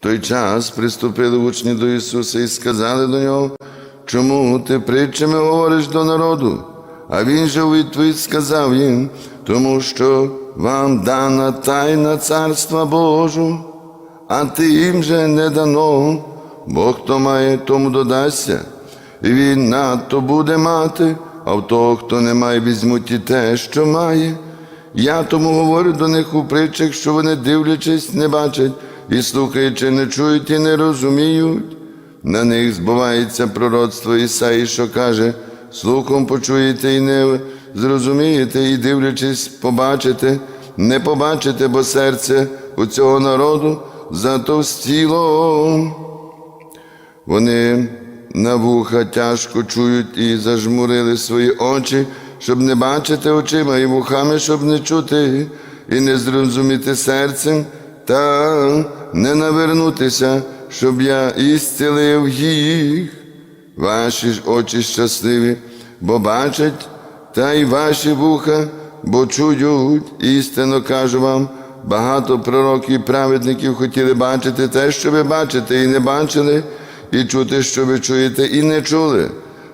той час приступили учні до Ісуса і сказали до нього, чому ти притчами говориш до народу? А він же у відповідь сказав їм, тому що вам дана тайна царства Божу, а тим же не дано, бо хто має, тому додасться, і він надто буде мати, а в того, хто не має, візьмуть і те, що має. Я тому говорю до них у притчах, що вони, дивлячись, не бачать, і слухаючи, не чують і не розуміють. На них збувається пророцтво Ісаї, що каже: слухом почуєте і не зрозумієте, і дивлячись, побачите, не побачите, бо серце у цього народу затовстіло. Вони на вуха тяжко чують і зажмурили свої очі, щоб не бачити очима і вухами, щоб не чути, і не зрозуміти серцем, та не навернутися, щоб я ісцелив їх. Ваші ж очі щасливі, бо бачать, та й ваші вуха, бо чують, істинно кажу вам, багато пророків і праведників хотіли бачити те, що ви бачите, і не бачили, і чути, що ви чуєте, і не чули.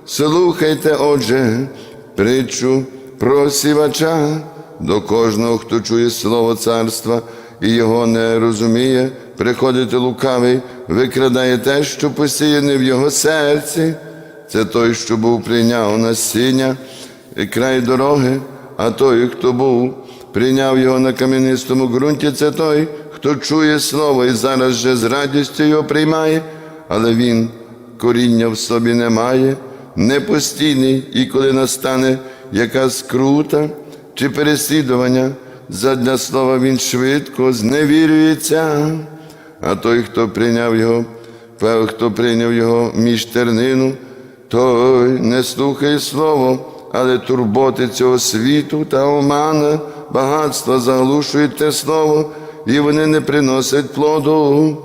Слухайте, отже, притчу про сівача до кожного, хто чує слово царства і його не розуміє, приходить лукавий, викрадає те, що посіяне в його серці. Це той, що був прийняв насіння і край дороги, а той, хто був, прийняв його на кам'янистому ґрунті, це той, хто чує слово і зараз же з радістю його приймає, але він коріння в собі не має, не постійний, і коли настане якась крута чи переслідування, задля слова він швидко зневірюється. А той, хто прийняв його, хто прийняв його між тернину, той не слухає слово, але турботи цього світу та омана, багатства заглушують те слово, і вони не приносять плоду.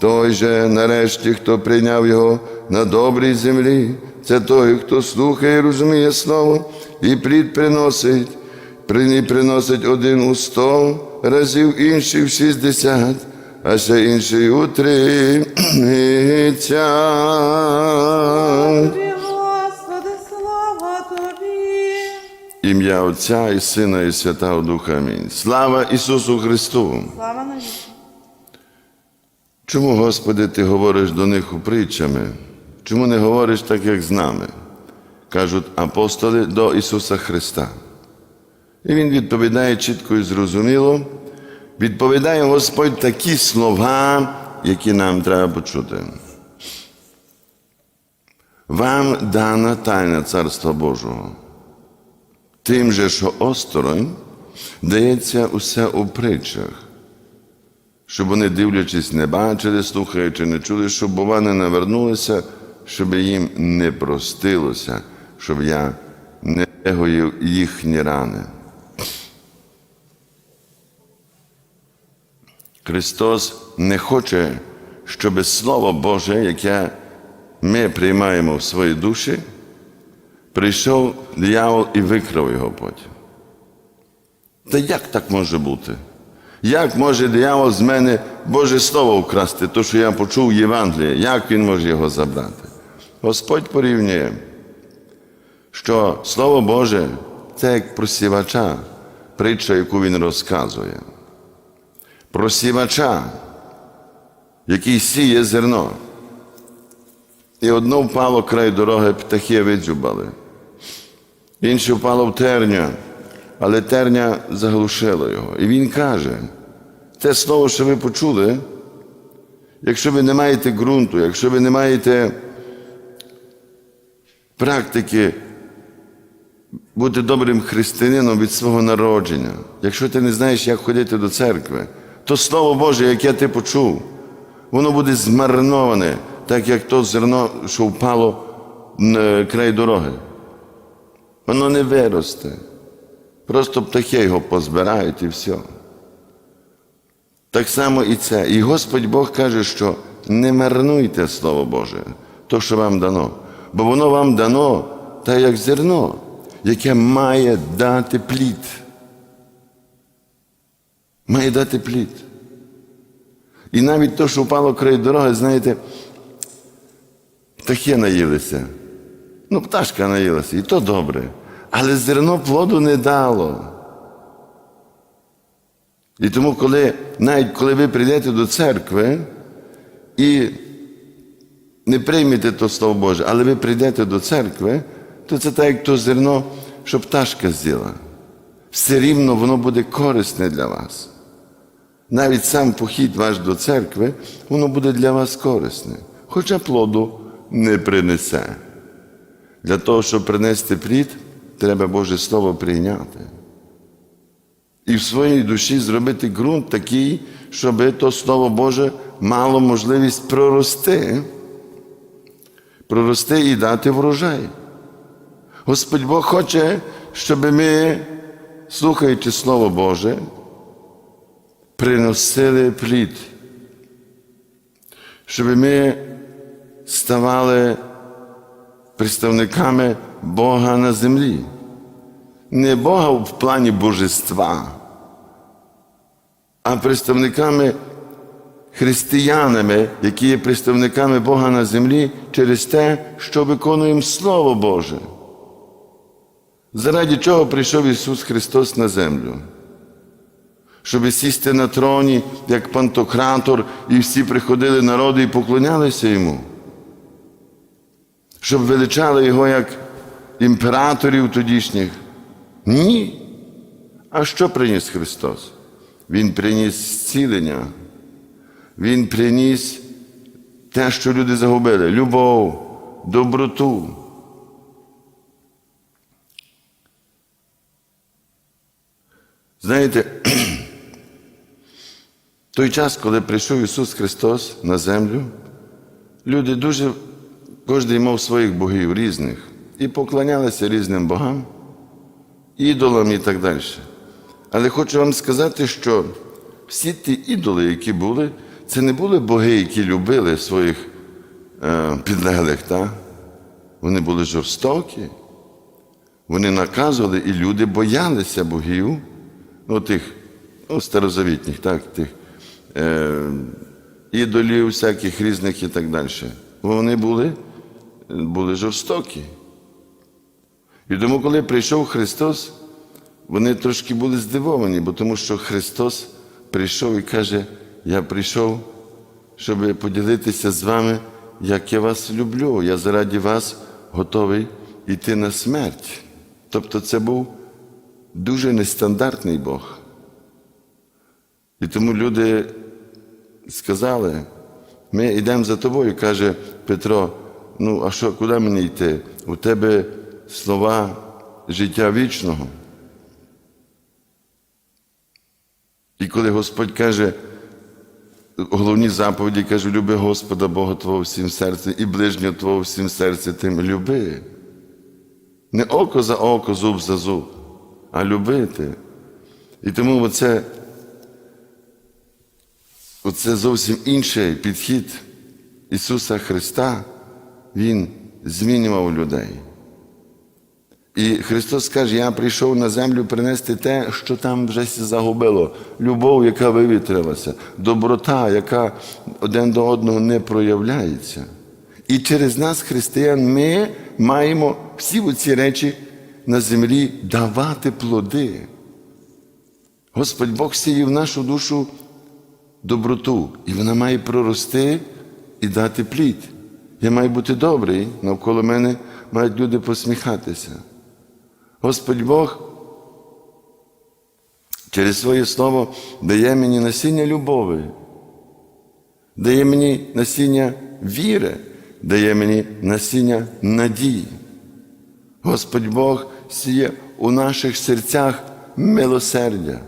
Той же, нарешті, хто прийняв його на добрій землі, це той, хто слухає і розуміє слово, і плід приносить, При- і приносить один у сто разів, інший в шістдесят, а ще інший слава Тобі. Ім'я Отця і Сина, і Святого Духа. Амінь. Слава Ісусу Христу! Слава. Чому, Господи, Ти говориш до них у притчами? Чому не говориш так, як з нами? Кажуть апостоли до Ісуса Христа. І Він відповідає чітко і зрозуміло, відповідає Господь такі слова, які нам треба почути. Вам дана тайна Царства Божого. Тим же, що осторонь, дається усе у притчах щоб вони, дивлячись, не бачили, слухаючи, не чули, щоб бува не навернулися, щоб їм не простилося, щоб я не егоїв їхні рани. Христос не хоче, щоб Слово Боже, яке ми приймаємо в свої душі, прийшов диявол і викрав його потім. Та як так може бути? Як може диявол з мене Боже Слово вкрасти, то, що я почув Євангеліє, як він може його забрати? Господь порівнює, що Слово Боже це як просівача, притча, яку він розказує. Просівача, який сіє зерно. І одно впало край дороги, птахи видзюбали. Інше впало в терню, але терня заглушила його. І він каже: те слово, що ви почули, якщо ви не маєте ґрунту, якщо ви не маєте практики бути добрим християнином від свого народження, якщо ти не знаєш, як ходити до церкви, то Слово Боже, яке ти почув, воно буде змарноване, так як то зерно, що впало на край дороги. Воно не виросте. Просто птахи його позбирають і все. Так само і це. І Господь Бог каже, що не марнуйте Слово Боже, то, що вам дано. Бо воно вам дано, так як зерно, яке має дати плід. Має дати плід. І навіть то, що впало край дороги, знаєте, птахи наїлися. Ну, пташка наїлася, і то добре. Але зерно плоду не дало. І тому, коли, навіть коли ви прийдете до церкви і не приймете то Слово Боже, але ви прийдете до церкви, то це так, як то зерно, що пташка з'їла. Все рівно воно буде корисне для вас. Навіть сам похід ваш до церкви, воно буде для вас корисне, хоча плоду не принесе. Для того, щоб принести плід, треба Боже Слово прийняти. І в своїй душі зробити ґрунт такий, щоб то Слово Боже мало можливість прорости, прорости і дати врожай. Господь Бог хоче, щоб ми, слухаючи Слово Боже, приносили плід, щоб ми ставали представниками Бога на землі. Не Бога в плані божества, а представниками християнами, які є представниками Бога на землі через те, що виконуємо Слово Боже. Заради чого прийшов Ісус Христос на землю? Щоб сісти на троні, як пантократор, і всі приходили народи і поклонялися йому. Щоб величали його як імператорів тодішніх. Ні. А що приніс Христос? Він приніс зцілення. Він приніс те, що люди загубили любов, доброту. Знаєте, той час, коли прийшов Ісус Христос на землю, люди дуже, кожен мав своїх богів різних і поклонялися різним богам, ідолам і так далі. Але хочу вам сказати, що всі ті ідоли, які були, це не були боги, які любили своїх е, підлеглих. Та? Вони були жорстокі, вони наказували, і люди боялися богів, ну, тих ну, старозавітніх, так, тих ідолів, всяких різних і так далі. Вони були, були жорстокі. І тому, коли прийшов Христос, вони трошки були здивовані, бо тому що Христос прийшов і каже, я прийшов, щоб поділитися з вами, як я вас люблю. Я заради вас готовий йти на смерть. Тобто це був дуже нестандартний Бог. І тому люди сказали, ми йдемо за тобою, каже Петро, ну а що, куди мені йти? У тебе слова життя вічного. І коли Господь каже, головні заповіді каже, люби Господа Бога Твого всім серцем і ближнього Твого всім серцем тим люби. Не око за око, зуб за зуб, а любити. І тому оце, оце зовсім інший підхід Ісуса Христа, Він змінював людей. І Христос каже, я прийшов на землю принести те, що там вже загубило. Любов, яка вивітрилася, доброта, яка один до одного не проявляється. І через нас, християн, ми маємо всі ці речі на землі давати плоди. Господь Бог сіє в нашу душу доброту, і вона має прорости і дати плід. Я маю бути добрий, навколо мене мають люди посміхатися. Господь Бог через своє слово дає мені насіння любові, дає мені насіння віри, дає мені насіння надії. Господь Бог сіє у наших серцях милосердя.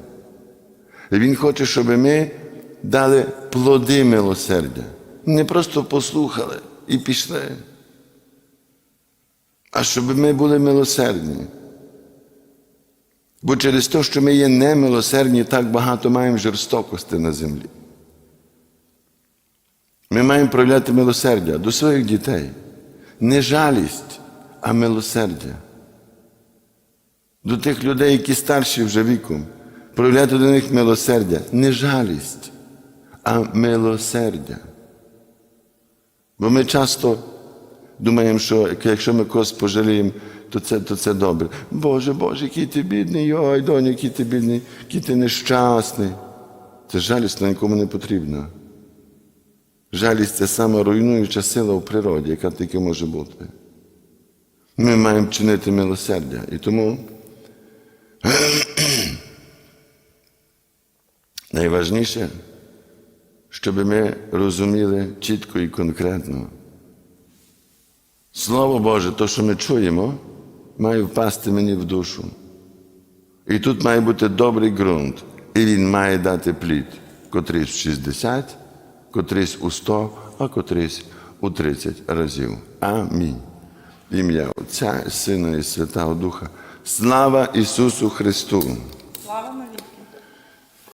І Він хоче, щоб ми дали плоди милосердя. Не просто послухали і пішли, а щоб ми були милосердні. Бо через те, що ми є немилосердні, так багато маємо жорстокості на землі. Ми маємо проявляти милосердя до своїх дітей. Не жалість, а милосердя. До тих людей, які старші вже віком, проявляти до них милосердя, не жалість, а милосердя. Бо ми часто думаємо, що якщо ми когось пожаліємо, то це, то це добре. Боже, Боже, який ти бідний, ой, доню, який ти бідний, який ти нещасний. Це жалість на нікому не потрібна. Жалість це сама руйнуюча сила в природі, яка тільки може бути. Ми маємо чинити милосердя. І тому найважніше, щоб ми розуміли чітко і конкретно. Слово Боже, то, що ми чуємо, має впасти мені в душу. І тут має бути добрий ґрунт, і він має дати плід, котрийсь в 60, котрийсь у 100, а котрийсь у 30 разів. Амінь. Ім'я Отця, Сина і Святого Духа. Слава Ісусу Христу!